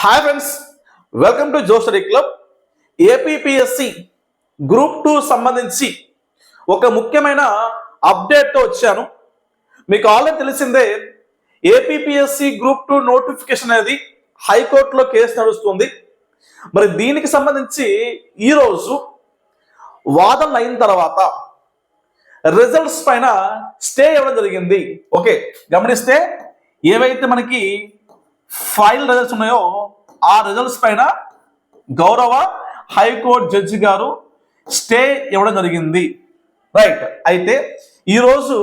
Hi friends welcome to జో క్లబ్ APPSC group two సంబంధించి ఒక ముఖ్యమైన అప్డేట్తో వచ్చాను. మీకు ఆల్రెడీ తెలిసిందే ఏపీపీఎస్సి గ్రూప్ టూ నోటిఫికేషన్ అనేది హైకోర్టులో కేసు నడుస్తుంది. మరి దీనికి సంబంధించి ఈరోజు వాదనలు అయిన తర్వాత రిజల్ట్స్ పైన స్టే ఇవ్వడం జరిగింది. ఓకే గమనిస్తే ఏవైతే మనకి ఫైల్ రిజల్ట్స్ ఉన్నాయో ఆ రిజల్ట్స్ పైన గౌరవ హైకోర్టు జడ్జి గారు స్టే ఇవ్వడం జరిగింది. రైట్ అయితే ఈరోజు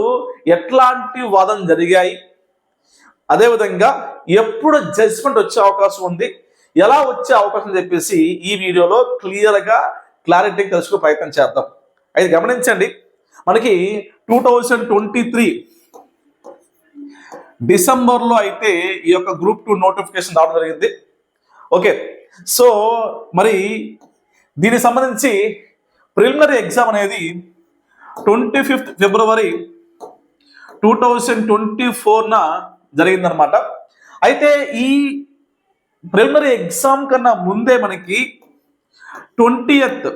ఎట్లాంటి వాదన జరిగాయి? అదేవిధంగా ఎప్పుడు జడ్జ్మెంట్ వచ్చే అవకాశం ఉంది? ఎలా వచ్చే అవకాశం చెప్పేసి ఈ వీడియోలో క్లియర్గా క్లారిటీ తెలుసుకునే ప్రయత్నం చేద్దాం. అయితే గమనించండి. మనకి టూ థౌజండ్ ట్వంటీ త్రీ డిసెంబర్లో అయితే ఈ యొక్క గ్రూప్ టూ నోటిఫికేషన్ రావడం జరిగింది. ఓకే. సో మరి దీనికి సంబంధించి ప్రిలిమినరీ ఎగ్జామ్ అనేది twenty fifth February two thousand twenty ఫోర్న జరిగిందనమాట అయితే ఈ ప్రిలిమినరీ ఎగ్జామ్ కన్నా ముందే మనకి twenty eighth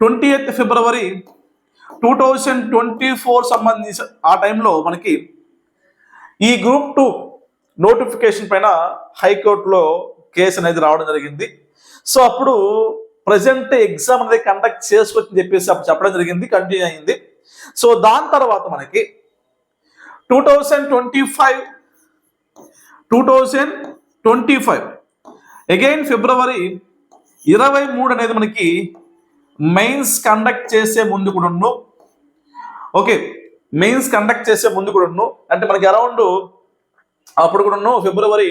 twenty eighth February two thousand twenty four సంబంధించి ఆ టైంలో మనకి ఈ గ్రూప్ టూ నోటిఫికేషన్ పైన హైకోర్టులో కేసు అనేది రావడం జరిగింది. సో అప్పుడు ప్రజెంట్ ఎగ్జామ్ అనేది కండక్ట్ చేసుకోవచ్చని చెప్పేసి అప్పుడు చెప్పడం జరిగింది కంటిన్యూ అయింది. సో దాని తర్వాత మనకి two thousand twenty five two thousand twenty five again ఫిబ్రవరి ఇరవై మూడు అనేది మనకి మెయిన్స్ కండక్ట్ చేసే ముందు కూడా ఓకే మెయిన్స్ కండక్ట్ చేసే ముందు కూడా అంటే మనకి అరౌండ్ అప్పుడు కూడా ఫిబ్రవరి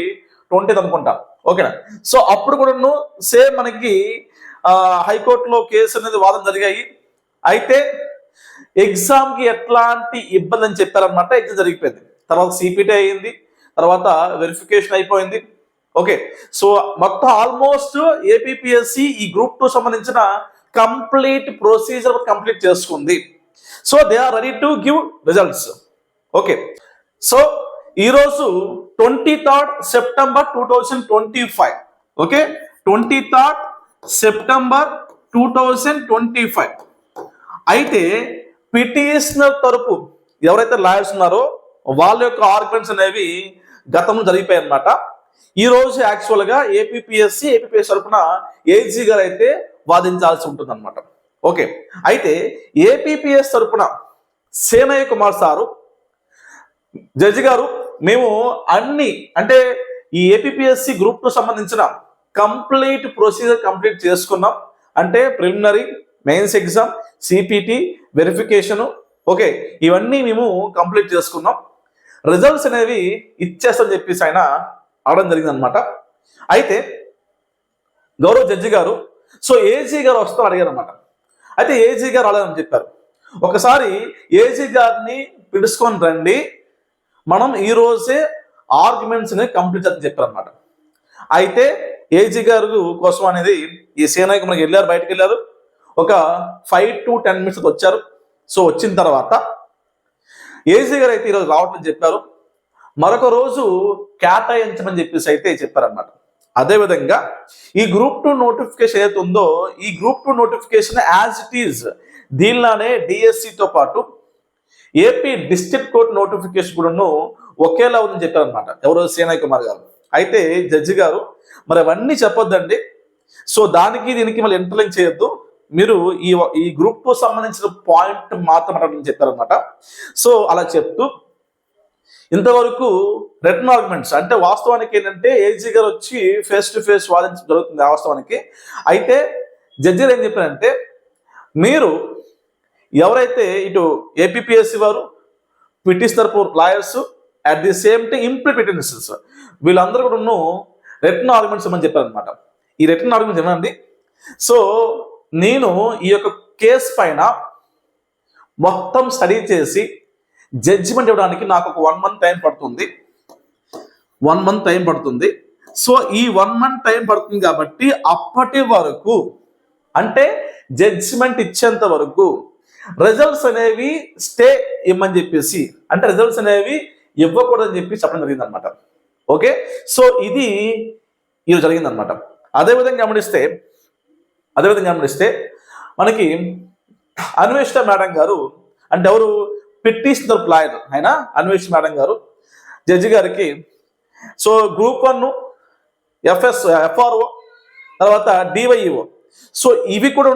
ట్వంటీత్ అనుకుంటా. ఓకేనా? సో అప్పుడు కూడా సేమ్ మనకి హైకోర్టులో కేసు అనేది వాదన జరిగాయి. అయితే ఎగ్జామ్కి ఎట్లాంటి ఇబ్బంది అని చెప్పారనమాట ఎగ్జామ్ జరిగిపోయింది. తర్వాత సిపిటీ అయింది తర్వాత వెరిఫికేషన్ అయిపోయింది. ఓకే సో మొత్తం ఆల్మోస్ట్ ఏపీఎస్సి ఈ గ్రూప్ టూ సంబంధించిన కంప్లీట్ ప్రొసీజర్ కంప్లీట్ చేసుకుంది. So they are ready to give results. Okay so ఈరోజు twenty third September two thousand twenty five. Okay? Twenty third September two thousand twenty five. అయితే petitioner తరపు ఎవరైతే lawyers ఉన్నారో వాళ్ళ యొక్క arguments అనేవి గతంలో జరిగిపోయాయి అనమాట ఈ రోజు యాక్చువల్గా ఏపీఎస్సి ఏపీఎస్ తరపున ఏజీ గారు అయితే వాదించాల్సి ఉంటుంది అనమాట ఓకే? అయితే ఏపీఎస్ తరపున సేనయ్య కుమార్ సారు జడ్జి గారు మేము అన్ని అంటే ఈ ఏపీఎస్సి గ్రూప్కు సంబంధించిన కంప్లీట్ ప్రొసీజర్ కంప్లీట్ చేసుకున్నాం. అంటే preliminary mains exam CPT verification okay ఇవన్నీ మేము కంప్లీట్ చేసుకున్నాం. రిజల్ట్స్ అనేవి ఇచ్చేస్తామని చెప్పేసి ఆయన అవడం జరిగింది అనమాట అయితే గౌరవ జడ్జి గారు సో ఏజీ గారు వస్తూ అడిగారు అనమాట అయితే ఏజీ గారు రాలేదని చెప్పారు. ఒకసారి ఏజీ గారిని పిలుచుకొని రండి. మనం ఈ రోజే ఆర్గ్యుమెంట్స్ని కంప్లీట్ అని చెప్పారు అనమాట అయితే ఏజీ గారు కోసం అనేది ఈ సేనాకి మనకి వెళ్ళారు బయటకు వెళ్ళారు. ఒక ఫైవ్ టు టెన్ మినిట్స్ వచ్చారు. సో వచ్చిన తర్వాత ఏజీ గారు అయితే ఈరోజు రావట్లేదు చెప్పారు. మరొక రోజు కేటాయించమని చెప్పేసి అయితే చెప్పారనమాట అదేవిధంగా ఈ గ్రూప్ టూ నోటిఫికేషన్ ఏదైతే ఉందో ఈ group two notification as it is దీనిలానే డిఎస్సితో పాటు ఏపీ డిస్ట్రిక్ట్ కోర్ట్ నోటిఫికేషన్ కూడాను ఒకేలా ఉందని చెప్పారనమాట ఎవరో సేనాయ్ కుమార్ గారు. అయితే జడ్జి గారు మరి అవన్నీ చెప్పొద్దండి. సో దానికి దీనికి మళ్ళీ ఇంటర్లింక్ చేయొద్దు. మీరు ఈ ఈ గ్రూప్ టూ సంబంధించిన పాయింట్ మాత్రం అడగని చెప్పారనమాట సో అలా చెప్తూ ఇంతవరకు రిటర్న్ ఆర్గ్యుమెంట్స్ అంటే వాస్తవానికి ఏంటంటే ఏజీ గారు వచ్చి ఫేస్ టు ఫేస్ వాదించడం జరుగుతుంది వాస్తవానికి. అయితే జడ్జిలు ఏం చెప్పారంటే మీరు ఎవరైతే ఇటు ఏపీఎస్సి వారు పిటిస్ తరపు lawyers at the same time implementations వీళ్ళందరూ కూడా రిటర్న్ ఆర్గ్యుమెంట్స్ ఇవ్వమని చెప్పారనమాట ఈ రిటర్న్ ఆర్గ్యుమెంట్స్ ఏమండి సో నేను ఈ యొక్క కేసు పైన మొత్తం స్టడీ చేసి జడ్జిమెంట్ ఇవ్వడానికి నాకు ఒక వన్ మంత్ టైం పడుతుంది. వన్ మంత్ టైం పడుతుంది. సో ఈ వన్ మంత్ టైం పడుతుంది కాబట్టి అప్పటి వరకు అంటే జడ్జిమెంట్ ఇచ్చేంత వరకు రిజల్ట్స్ అనేవి స్టే ఇమ్మని చెప్పేసి అంటే రిజల్ట్స్ అనేవి ఇవ్వకూడదని చెప్పి చెప్పడం జరిగిందనమాట ఓకే సో ఇది ఈరోజు జరిగిందనమాట అదేవిధంగా గమనిస్తే అదేవిధంగా గమనిస్తే మనకి అన్వేషణ మేడం గారు అంటే ఎవరు? పిటిషనర్ ప్లాయర్ ఆయన అన్వేషణ మేడం గారు జడ్జి గారికి. So group one FS FRO తర్వాత డివైఈఓ సో ఇవి కూడా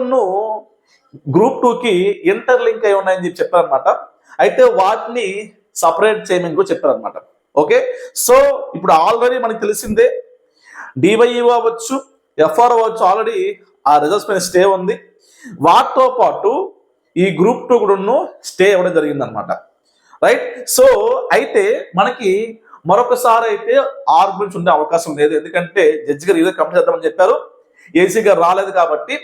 గ్రూప్ టూకి ఇంటర్లింక్ అయి ఉన్నాయని చెప్పి చెప్పారనమాట అయితే వాటిని సపరేట్ చేయమని కూడా చెప్పారనమాట ఓకే? సో ఇప్పుడు ఆల్రెడీ మనకు తెలిసిందే డివైఈఓ అవ్వచ్చు ఎఫ్ఆర్ అవ్వచ్చు ఆల్రెడీ ఆ రిజల్ట్స్ పైన స్టే ఉంది. వాటితో పాటు ఈ గ్రూప్ టూ కూడా స్టే ఇవ్వడం జరిగిందనమాట రైట్? సో అయితే మనకి మరొకసారి అయితే ఆర్గ్యుమెంట్స్ ఉండే అవకాశం లేదు. ఎందుకంటే జడ్జి గారు ఇదే కంప్లీట్ చేద్దామని చెప్పారు. ఏసీ గారు రాలేదు కాబట్టి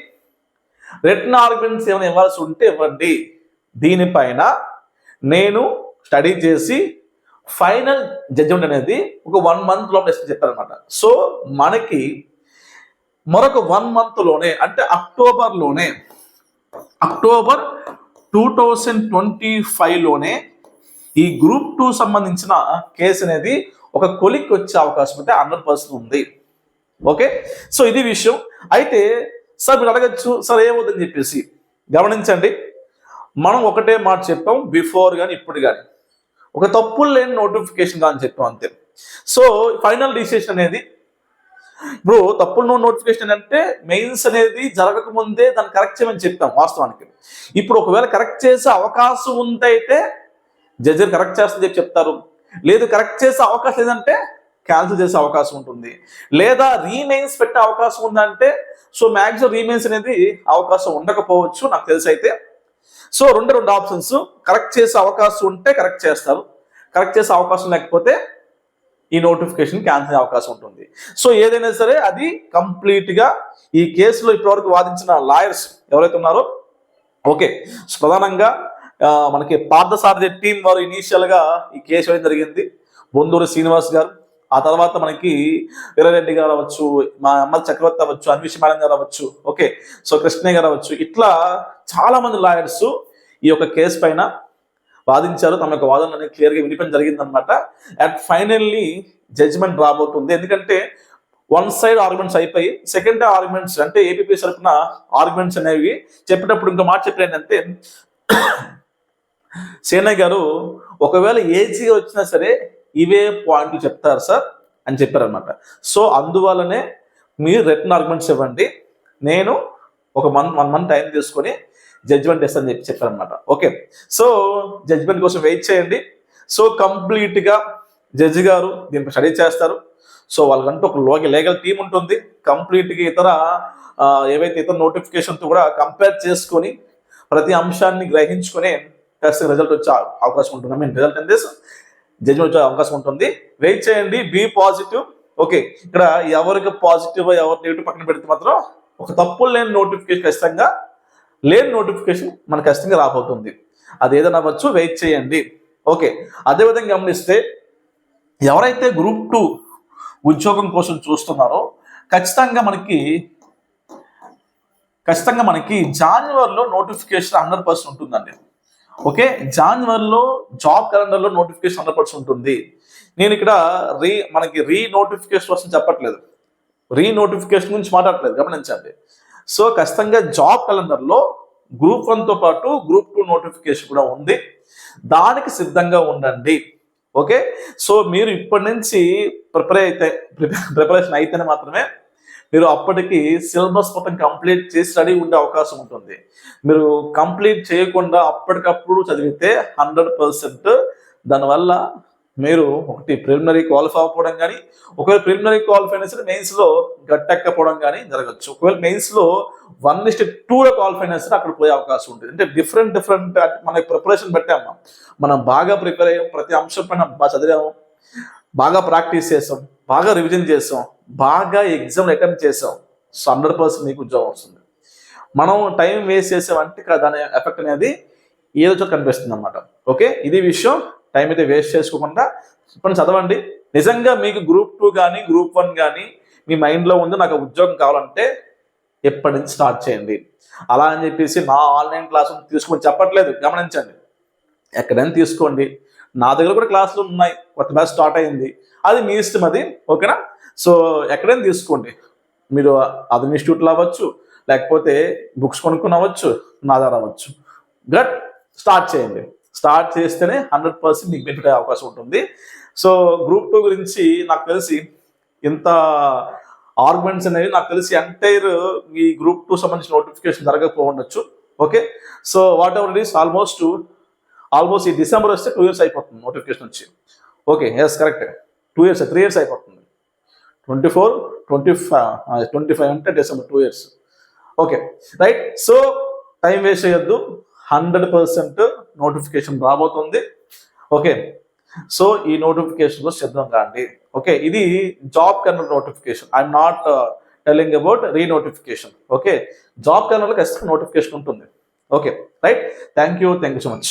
రిటర్న్ ఆర్గ్యుమెంట్స్ ఏమైనా ఇవ్వాల్సి ఉంటే ఇవ్వండి. దీనిపైన నేను స్టడీ చేసి ఫైనల్ జడ్జిమెంట్ అనేది ఒక వన్ మంత్ లోపల ఇస్తే చెప్పారనమాట సో మనకి మరొక వన్ మంత్లోనే అంటే అక్టోబర్లోనే అక్టోబర్ టూ థౌజండ్ ట్వంటీ ఫైవ్లోనే ఈ గ్రూప్ టూ సంబంధించిన కేసు అనేది ఒక కొలిక్కి వచ్చే అవకాశం అయితే హండ్రెడ్ పర్సెంట్ ఉంది. ఓకే సో ఇది విషయం. అయితే సార్ మీరు అడగచ్చు. సార్ ఏమవుతుందని చెప్పేసి గమనించండి. మనం ఒకటే మాట చెప్పాం బిఫోర్ కానీ ఇప్పుడు కానీ ఒక తప్పులు లేని నోటిఫికేషన్ కానీ చెప్పాం అంతే. సో ఫైనల్ డిసిషన్ అనేది ఇప్పుడు తప్పులు నో నోటిఫికేషన్ అంటే మెయిన్స్ అనేది జరగక ముందే దాన్ని కరెక్ట్ చేయమని చెప్పాం వాస్తవానికి. ఇప్పుడు ఒకవేళ కరెక్ట్ చేసే అవకాశం ఉందైతే జడ్జి కరెక్ట్ చేస్తుంది చెప్పి చెప్తారు. లేదు కరెక్ట్ చేసే అవకాశం లేదంటే క్యాన్సిల్ చేసే అవకాశం ఉంటుంది. లేదా రీమెయిన్స్ పెట్టే అవకాశం ఉందంటే సో మ్యాక్సిమం రీమెయిన్స్ అనేది అవకాశం ఉండకపోవచ్చు నాకు తెలిసి అయితే. సో రెండు రెండు ఆప్షన్స్ కరెక్ట్ చేసే అవకాశం ఉంటే కరెక్ట్ చేస్తారు. కరెక్ట్ చేసే అవకాశం లేకపోతే ఈ నోటిఫికేషన్ క్యాన్సిల్ అయ్యే అవకాశం ఉంటుంది. సో ఏదైనా సరే అది కంప్లీట్గా ఈ కేసులో ఇప్పటివరకు వాదించిన లాయర్స్ ఎవరైతే ఉన్నారో ఓకే. ప్రధానంగా మనకి పార్థసారథి టీం వారు ఇనీషియల్గా ఈ కేసు ఏం జరిగింది? బొందూరు శ్రీనివాస్ గారు ఆ తర్వాత మనకి వీరారెడ్డి గారు అవ్వచ్చు మా అమ్మ చక్రవర్తి అవ్వచ్చు అన్విష్ మేడం గారు అవ్వచ్చు ఓకే. సో కృష్ణయ్య గారు అవ్వచ్చు ఇట్లా చాలా మంది లాయర్స్ ఈ యొక్క కేసు పైన వాదించారు. తమ యొక్క వాదనలు క్లియర్గా వినిపించడం జరిగిందనమాట అండ్ ఫైనల్లీ జడ్జిమెంట్ రాబోతుంది ఎందుకంటే వన్ సైడ్ ఆర్గ్యుమెంట్స్ అయిపోయి సెకండ్ ఆర్గ్యుమెంట్స్ అంటే ఏపీపీ తరఫున ఆర్గ్యుమెంట్స్ అనేవి చెప్పేటప్పుడు ఇంకో మాట చెప్పారు ఏంటంటే సేనయ్య గారు ఒకవేళ ఏజీ వచ్చినా సరే ఇవే పాయింట్లు చెప్తారు సార్ అని చెప్పారనమాట సో అందువల్లనే మీరు రిటర్న్ ఆర్గ్యుమెంట్స్ ఇవ్వండి. నేను ఒక మంత్ వన్ మంత్ టైం తీసుకొని జడ్జ్మెంట్ ఇస్తానని చెప్పి చెప్పారనమాట ఓకే సో జడ్జ్మెంట్ కోసం వెయిట్ చేయండి. సో కంప్లీట్గా జడ్జి గారు దీనిపై స్టడీ చేస్తారు. సో వాళ్ళకంటూ ఒక లోక లీగల్ టీం ఉంటుంది. కంప్లీట్గా ఇతర ఏవైతే ఇతర నోటిఫికేషన్తో కూడా కంపేర్ చేసుకొని ప్రతి అంశాన్ని గ్రహించుకొని ఖచ్చితంగా రిజల్ట్ వచ్చే అవకాశం ఉంటుంది. I mean result in this judgement వచ్చే అవకాశం ఉంటుంది. వెయిట్ చేయండి. Be positive. ఓకే. ఇక్కడ ఎవరికి పాజిటివ్ ఎవరు నెగిటివ్ పక్కన పెడితే మాత్రం ఒక తప్పులు లేని నోటిఫికేషన్ ఖచ్చితంగా లేని నోటిఫికేషన్ మనకు ఖచ్చితంగా రాబోతుంది. అది ఏదైనా అవ్వచ్చు వెయిట్ చేయండి. ఓకే. అదేవిధంగా గమనిస్తే ఎవరైతే గ్రూప్ టూ ఉద్యోగం కోసం చూస్తున్నారో ఖచ్చితంగా మనకి ఖచ్చితంగా మనకి జాన్యువరిలో నోటిఫికేషన్ హండ్రెడ్ పర్సెంట్ ఉంటుందండి. ఓకే? జాన్యువరిలో జాబ్ క్యాలెండర్లో నోటిఫికేషన్ హండ్రెడ్ ఉంటుంది. నేను ఇక్కడ రీ మనకి రీ నోటిఫికేషన్ వస్తుంది చెప్పట్లేదు. రీ నోటిఫికేషన్ గురించి మాట్లాడట్లేదు గమనించండి. సో ఖచ్చితంగా జాబ్ క్యాలెండర్లో గ్రూప్ వన్తో పాటు గ్రూప్ టూ నోటిఫికేషన్ కూడా ఉంది. దానికి సిద్ధంగా ఉండండి. ఓకే? సో మీరు ఇప్పటి నుంచి ప్రిపేర్ అయితే ప్రిపరేషన్ అయితేనే మాత్రమే మీరు అప్పటికి సిలబస్ మొత్తం కంప్లీట్ చేసి స్టడీ ఉండే అవకాశం ఉంటుంది. మీరు కంప్లీట్ చేయకుండా అప్పటికప్పుడు చదివితే హండ్రెడ్ పర్సెంట్ దానివల్ల మీరు ఒకటి ప్రిలిమినరీ క్వాలిఫై అవ్వకపోవడం కానీ ఒకవేళ ప్రిలిమినరీ క్వాలిఫై అయినా సరే మెయిన్స్లో గట్టెక్కపోవడం కానీ జరగచ్చు. ఒకవేళ మెయిన్స్లో వన్ ఇస్ట్ టూలో క్వాలిఫై అయినా సరే అక్కడ పోయే అవకాశం ఉంటుంది. అంటే డిఫరెంట్ డిఫరెంట్ మన ప్రిపరేషన్ పెట్టాము మనం బాగా ప్రిపేర్ అయ్యాం ప్రతి అంశం పైన బాగా చదివాము బాగా ప్రాక్టీస్ చేసాం బాగా రివిజన్ చేసాం. బాగా ఎగ్జామ్ అటెంప్ట్ చేసాం. సో హండ్రెడ్ పర్సెంట్ మీకు ఉద్యోగం వస్తుంది. మనం టైం వేస్ట్ చేసామంటే దాని ఎఫెక్ట్ అనేది ఏదో చోట కనిపిస్తుంది అనమాట ఓకే ఇది విషయం. టైం అయితే వేస్ట్ చేసుకోకుండా ఇప్పుడు చదవండి. నిజంగా మీకు గ్రూప్ టూ కానీ గ్రూప్ వన్ కానీ మీ మైండ్లో ఉంది నాకు ఉద్యోగం కావాలంటే ఎప్పటి నుంచి స్టార్ట్ చేయండి. అలా అని చెప్పేసి నా ఆన్లైన్ క్లాస్ తీసుకొని చెప్పట్లేదు. గమనించండి. ఎక్కడైనా తీసుకోండి. నా దగ్గర కూడా క్లాసులు ఉన్నాయి. కొత్త బ్యాచ్ స్టార్ట్ అయింది. అది మీ ఇష్టం అది. ఓకేనా? సో ఎక్కడైనా తీసుకోండి. మీరు అదర్ ఇన్స్టిట్యూట్లో అవ్వచ్చు లేకపోతే బుక్స్ కొనుక్కుని అవ్వచ్చు నా దగ్గర అవ్వచ్చు. గట్ స్టార్ట్ చేయండి. స్టార్ట్ చేస్తేనే హండ్రెడ్ పర్సెంట్ మీకు బెనిఫిట్ అయ్యే అవకాశం ఉంటుంది. సో గ్రూప్ టూ గురించి నాకు తెలిసి ఇంత ఆర్గ్యుమెంట్స్ అనేవి నాకు తెలిసి ఎంటైర్ ఈ గ్రూప్ టూ సంబంధించిన నోటిఫికేషన్ జరగకపోవచ్చు okay so whatever it is almost almost ఈ డిసెంబర్ వస్తే టూ ఇయర్స్ అయిపోతుంది నోటిఫికేషన్ వచ్చి. Okay yes correct two years three years అయిపోతుంది. Twenty four twenty five twenty five అంటే December two years. Okay right so time waste చేయొద్దు. Hundred percent notification రాబోతుంది. Okay so ఈ notification కూడా సిద్ధం కాండి ఓకే ఇది job corner notification. I'm not telling about re notification okay job కర్నర్లో ఖచ్చితంగా notification ఉంటుంది. Okay right thank you thank you so much